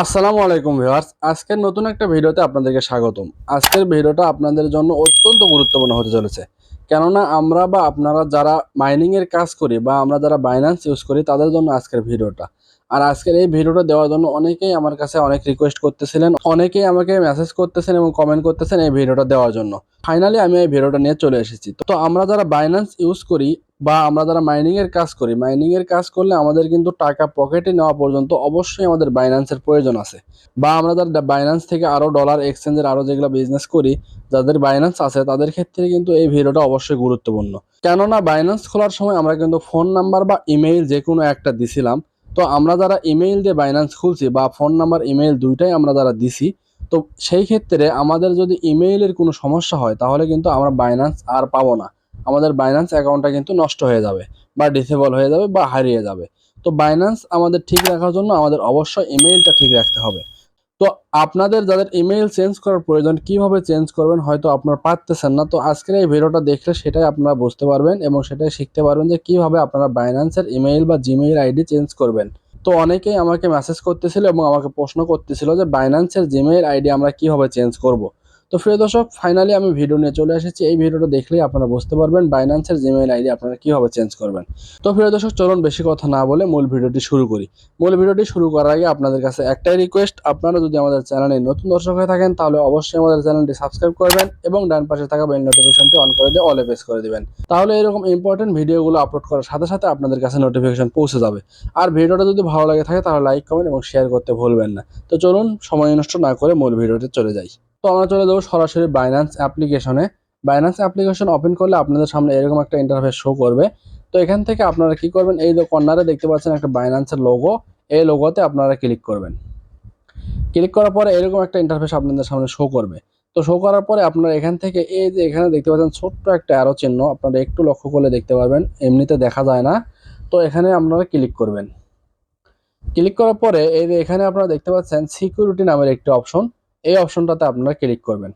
আসসালামু আলাইকুম ভিউয়ার্স। আজকের নতুন একটা ভিডিওতে আপনাদেরকে স্বাগতম। আজকের ভিডিওটা আপনাদের জন্য অত্যন্ত গুরুত্বপূর্ণ হতে চলেছে। কেননা আমরা বা আপনারা যারা মাইনিংয়ের কাজ করি বা আমরা যারা বাইন্যান্স ইউজ করি, তাদের জন্য আজকের ভিডিওটা। আর আজকের এই ভিডিওটা দেওয়ার জন্য অনেকেই আমার কাছে অনেক রিকোয়েস্ট করতেছিলেন, অনেকেই আমাকে মেসেজ করতেছেন এবং কমেন্ট করতেছেন এই ভিডিওটা দেওয়ার জন্য। ফাইনালি আমি এই ভিডিওটা নিয়ে চলে এসেছি। তো আমরা যারা বাইন্যান্স ইউজ করি বা আমরা যারা মাইনিং এর কাজ করি মাইনিং এর কাজ করলে আমাদের কিন্তু টাকা পকেটে নেওয়া পর্যন্ত অবশ্যই আমাদের বাইন্যান্সের প্রয়োজন আছে। বা আমরা যারা বাইন্যান্স থেকে আরও ডলার এক্সচেঞ্জের আরও যেগুলো বিজনেস করি, যাদের বাইন্যান্স আছে, তাদের ক্ষেত্রে কিন্তু এই ভিডিওটা অবশ্যই গুরুত্বপূর্ণ। কেননা বাইন্যান্স খোলার সময় আমরা কিন্তু ফোন নাম্বার বা ইমেইল যে কোনো একটা দিছিলাম। তো আমরা যারা ইমেইল দিয়ে বাইন্যান্স খুলছি বা ফোন নাম্বার ইমেইল দুইটাই আমরা যারা দিছি, তো সেই ক্ষেত্রে আমাদের যদি ইমেইলের কোনো সমস্যা হয়, তাহলে কিন্তু আমরা বাইন্যান্স আর পাবো না। আমাদের বাইন্যান্স অ্যাকাউন্টটা কিন্তু নষ্ট হয়ে যাবে বা ডিসেবল হয়ে যাবে বা হারিয়ে যাবে। তো বাইন্যান্স আমাদের ঠিক রাখার জন্য আমাদের অবশ্যই ইমেইলটা ঠিক রাখতে হবে। তো আপনাদের যাদের ইমেইল চেঞ্জ করার প্রয়োজন, কীভাবে চেঞ্জ করবেন হয়তো আপনারা পারতেছেন না। তো আজকের এই ভিডিওটা দেখলে সেটাই আপনারা বুঝতে পারবেন এবং সেটাই শিখতে পারবেন যে কীভাবে আপনারা বাইন্যান্সের ইমেইল বা জিমেইল আইডি চেঞ্জ করবেন। তো অনেকেই আমাকে মেসেজ করতেছিল এবং আমাকে প্রশ্ন করতেছিল যে বাইন্যান্সের জিমেইল আইডি আমরা কীভাবে চেঞ্জ করব। তো প্রিয় দর্শক ফাইনালি আমি ভিডিও নিয়ে চলে এসেছি। এই ভিডিওটা দেখলেই আপনারা বুঝতে পারবেন বাইন্যান্সের জিমেইল আইডি আপনারা কীভাবে চেঞ্জ করবেন। তো প্রিয় দর্শক, চলুন বেশি কথা না বলে মূল ভিডিওটি শুরু করি। মূল ভিডিওটি শুরু করার আগে আপনাদের কাছে একটাই রিকোয়েস্ট আপনারা যদি আমাদের চ্যানেলে নতুন দর্শক হয়ে থাকেন, তাহলে অবশ্যই আমাদের চ্যানেলটি সাবস্ক্রাইব করবেন এবং ডান পাশে থাকা বেল নোটিফিকেশনটি অন করে দিয়ে অলে প্রেস করে দিবেন। তাহলে এরকম ইম্পর্টেন্ট ভিডিওগুলো আপলোড করার সাথে সাথে আপনাদের কাছে নোটিফিকেশন পৌঁছে যাবে। আর ভিডিওটা যদি ভালো লাগে থাকে, তাহলে লাইক কমেন্ট এবং শেয়ার করতে ভুলবেন না। তো চলুন, সময় নষ্ট না করে মূল ভিডিওতে চলে যাই। তো আমরা চলে যাব সরাসরি বাইন্যান্স অ্যাপ্লিকেশনে বাইন্যান্স অ্যাপ্লিকেশন ওপেন করলে আপনাদের সামনে এরকম একটা ইন্টারফেস শো করবে। তো এখান থেকে আপনারা কি করবেন? এই যে কর্নারে দেখতে পাচ্ছেন একটা বাইন্যান্সের লোগো এই লোগোতে আপনারা ক্লিক করবেন। ক্লিক করার পরে এরকম একটা ইন্টারফেস আপনাদের সামনে শো করবে। তো শো করার পরে আপনারা এখান থেকে এই যে এখানে দেখতে পাচ্ছেন ছোট্ট একটা অ্যারো চিহ্ন। আপনারা একটু লক্ষ্য করলে দেখতে পারবেন। এমনিতে দেখা যায় না। তো এখানে আপনারা ক্লিক করবেন। ক্লিক করার পরে এই যে এখানে আপনারা দেখতে পাচ্ছেন সিকিউরিটি নামের একটি অপশন এই অপশনটাতে আপনারা ক্লিক করবেন।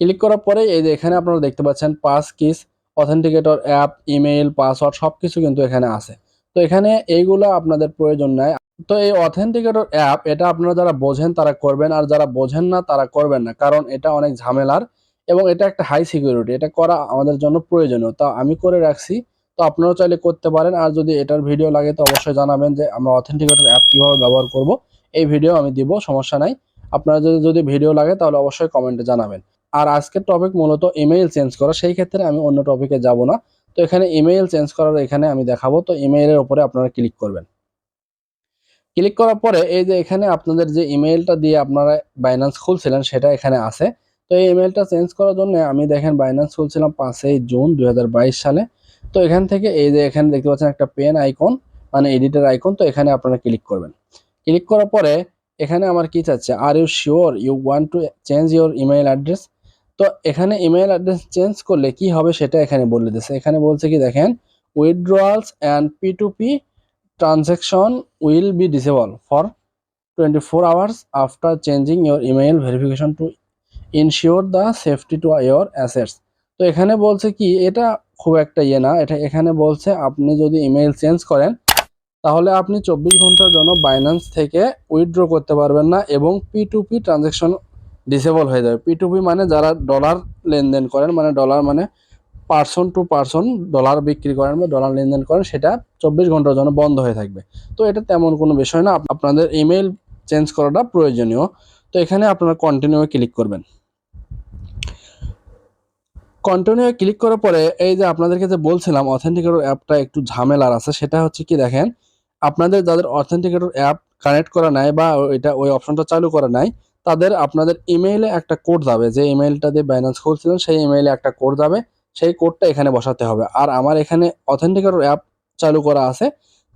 ক্লিক করার পরে এই যে এখানে আপনারা দেখতে পাচ্ছেন passkeys, authenticator app, email, password সব কিছু কিন্তু এখানে আছে। তো এখানে এইগুলো আপনাদের প্রয়োজন নাই। তো এই অথেন্টিকেটর অ্যাপ, এটা আপনারা যারা বোঝেন তারা করবেন, আর যারা বোঝেন না তারা করবেন না, কারণ এটা অনেক ঝামেলার এবং এটা একটা হাই সিকিউরিটি এটা করা আমাদের জন্য প্রয়োজনীয়। তা আমি করে রাখছি, তো আপনারাও চাইলে করতে পারেন, আর যদি এটার ভিডিও লাগে তো অবশ্যই জানাবেন যে আমরা অথেন্টিকেটর অ্যাপ কীভাবে ব্যবহার করব, এই ভিডিও আমি দিব, সমস্যা নাই। আপনারা যদি যদি ভিডিও লাগে, তাহলে অবশ্যই কমেন্টে জানাবেন। আর আজকের টপিক মূলত ইমেইল চেঞ্জ করা, সেই ক্ষেত্রে আমি অন্য টপিকে যাব না। তো এখানে ইমেইল চেঞ্জ করার এখানে আমি দেখাবো, তো ইমেইলের উপরে আপনারা ক্লিক করবেন। ক্লিক করার পরে এই যে এখানে আপনাদের যে ইমেইলটা দিয়ে আপনারা বাইন্যান্স খুলছিলেন, সেটা এখানে আছে। তো এই ইমেইলটা চেঞ্জ করার জন্য আমি দেখেন বাইন্যান্স খুলছিলাম পাঁচই জুন দুই হাজার বাইশ সালে। তো এখান থেকে এই যে এখানে দেখতে পাচ্ছেন একটা পেন আইকন মানে এডিটার আইকন তো এখানে আপনারা ক্লিক করবেন। ক্লিক করার পরে এখানে আমার কি চাচ্ছে? Are you sure you want to change your email address তো এখানে ইমেইল অ্যাড্রেস চেঞ্জ করলে কি হবে সেটা এখানে বলে দিচ্ছে এখানে বলছে কি দেখেন withdrawals and P to P transaction will be disable for twenty four hours after changing your email verification to ensure the safety to your assets তো এখানে বলছে কি, এটা খুব একটা ইয়ে না। এটা এখানে বলছে আপনি যদি ইমেইল চেঞ্জ করেন তাহলে আপনি চব্বিশ ঘণ্টার জন্য বাইন্যান্স থেকে উইথড্র করতে পারবেন না এবং P to P transaction disable হয়ে যাবে। পি টু পি মানে যারা ডলার লেনদেন করেন মানে ডলার মানে পার্সন টু পার্সন ডলার বিক্রি করেন বা ডলার লেনদেন করেন, সেটা চব্বিশ ঘণ্টার জন্য বন্ধ হয়ে থাকবে। তো এটা তেমন কোনো বিষয় না আপনাদের ইমেইল চেঞ্জ করাটা প্রয়োজনীয়। তো এখানে আপনারা কন্টিনিউ ক্লিক করবেন। কন্টিনিউ ক্লিক করার পরে এই যে আপনাদেরকে যে বলছিলাম অথেন্টিকেটর অ্যাপটা একটু ঝামেলার আছে, সেটা হচ্ছে কি দেখেন আপনাদের যাদের অথেন্টিকেটর অ্যাপ কানেক্ট করা নাই বা এটা ওই অপশনটা চালু করা নাই, তাদের আপনাদের ইমেইলে একটা কোড যাবে। যে ইমেইলটা দিয়ে বাইন্যান্স খুলছিলেন, সেই ইমেইলে একটা কোড যাবে। সেই কোডটা এখানে বসাতে হবে। আর আমার এখানে অথেন্টিকেটর অ্যাপ চালু করা আছে।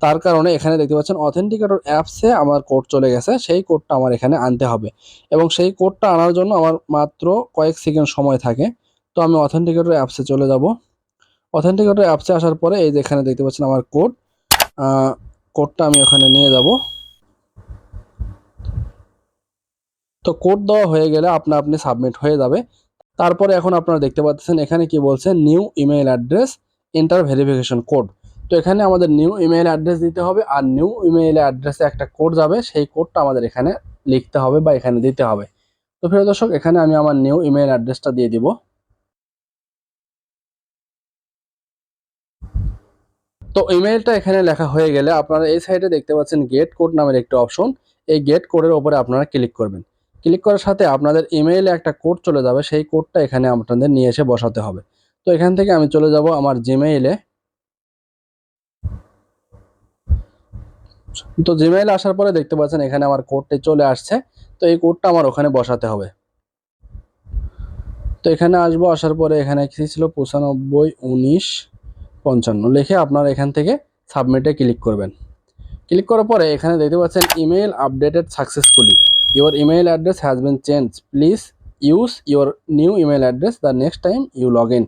তার কারণে এখানে দেখতে পাচ্ছেন অথেন্টিকেটর অ্যাপসে আমার কোড চলে গেছে। সেই কোডটা আমার এখানে আনতে হবে। এবং সেই কোডটা আনার জন্য আমার মাত্র কয়েক সেকেন্ড সময় থাকে। তো আমি অথেন্টিকেটর অ্যাপসে চলে যাব। অথেন্টিকেটর অ্যাপসে আসার পরে এই যে এখানে দেখতে পাচ্ছেন আমার কোড কোডটা আমি ওখানে নিয়ে যাব। তো কোড দেওয়া হয়ে গেলে আপনা আপনি সাবমিট হয়ে যাবে। তারপরে এখন আপনারা দেখতে পাচ্ছেন এখানে কি বলছে new email address enter verification code তো এখানে আমাদের নিউ ইমেইল অ্যাড্রেস দিতে হবে আর নিউ ইমেইল অ্যাড্রেসে একটা কোড যাবে, সেই কোডটা আমাদের এখানে লিখতে হবে বা এখানে দিতে হবে। তো প্রিয় দর্শক, এখানে আমি আমার নিউ ইমেল অ্যাড্রেসটা দিয়ে দিব। তো ইমেলটা এখানে লেখা হয়ে গেলে আপনারা এই সাইডে দেখতে পাচ্ছেন গেট কোড নামের একটা অপশন এই গেট কোডের উপরে আপনারা ক্লিক করবেন। ক্লিক করার সাথে আপনাদের ইমেইলে একটা কোড চলে যাবে, সেই কোডটা এখানে আপনাদের নিয়ে এসে বসাতে হবে। তো এখান থেকে আমি চলে যাব আমার জিমেইলে তো জিমেইলে আসার পরে দেখতে পাচ্ছেন এখানে আমার কোডটি চলে আসছে। তো এই কোডটা আমার ওখানে বসাতে হবে। তো এখানে আসব, আসার পরে এখানে কি ছিল? পঁচানব্বই, উনিশ। পঞ্চান্ন লিখে আপনারা এখান থেকে সাবমিটে ক্লিক করবেন। ক্লিক করার পরে এখানে দেখতে পাচ্ছেন email updated successfully your email address has been change please use your new email address the next time you log in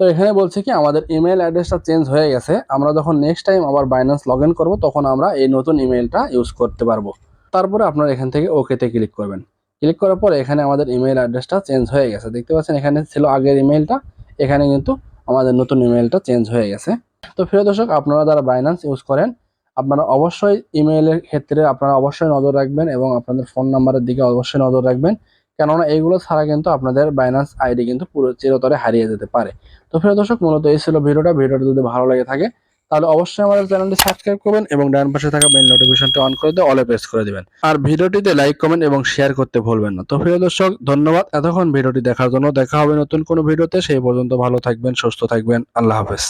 তো এখানে বলছে কি, আমাদের ইমেল অ্যাড্রেসটা চেঞ্জ হয়ে গেছে। আমরা যখন নেক্সট টাইম আবার বাইন্যান্স লগ ইন করব, তখন আমরা এই নতুন ইমেলটা ইউজ করতে পারব। তারপরে আপনারা এখান থেকে ওকেতে ক্লিক করবেন। ক্লিক করার পরে এখানে আমাদের ইমেল অ্যাড্রেসটা চেঞ্জ হয়ে গেছে। দেখতে পাচ্ছেন এখানে ছিল আগের ইমেলটা এখানে কিন্তু আমাদের নতুন ইমেলটা চেঞ্জ হয়ে গেছে। তো প্রিয় দর্শক, আপনারা যারা বাইন্যান্স ইউজ করেন, আপনারা অবশ্যই ইমেইলের ক্ষেত্রে আপনারা অবশ্যই নজর রাখবেন এবং আপনাদের ফোন নাম্বারের দিকে অবশ্যই নজর রাখবেন। কেননা এইগুলো ছাড়া কিন্তু আপনাদের বাইন্যান্স আইডি কিন্তু পুরো চিরতরে হারিয়ে যেতে পারে। তো প্রিয় দর্শক, মূলত এই ছিল ভিডিওটা। ভিডিওটা যদি ভালো লাগে থাকে তাহলে অবশ্যই আমাদের চ্যানেলটি সাবস্ক্রাইব করবেন এবং ডান পাশে থাকা বেল নোটিফিকেশনটি অন করে দিয়ে অলে প্রেস করে দিবেন। আর ভিডিওটিতে লাইক, কমেন্ট এবং শেয়ার করতে ভুলবেন না। তো প্রিয় দর্শক, ধন্যবাদ। এতক্ষণ ভিডিওটি দেখার জন্য দেখা হবে নতুন কোনো ভিডিওতে। সেই পর্যন্ত ভালো থাকবেন, সুস্থ থাকবেন। আল্লাহ হাফেজ।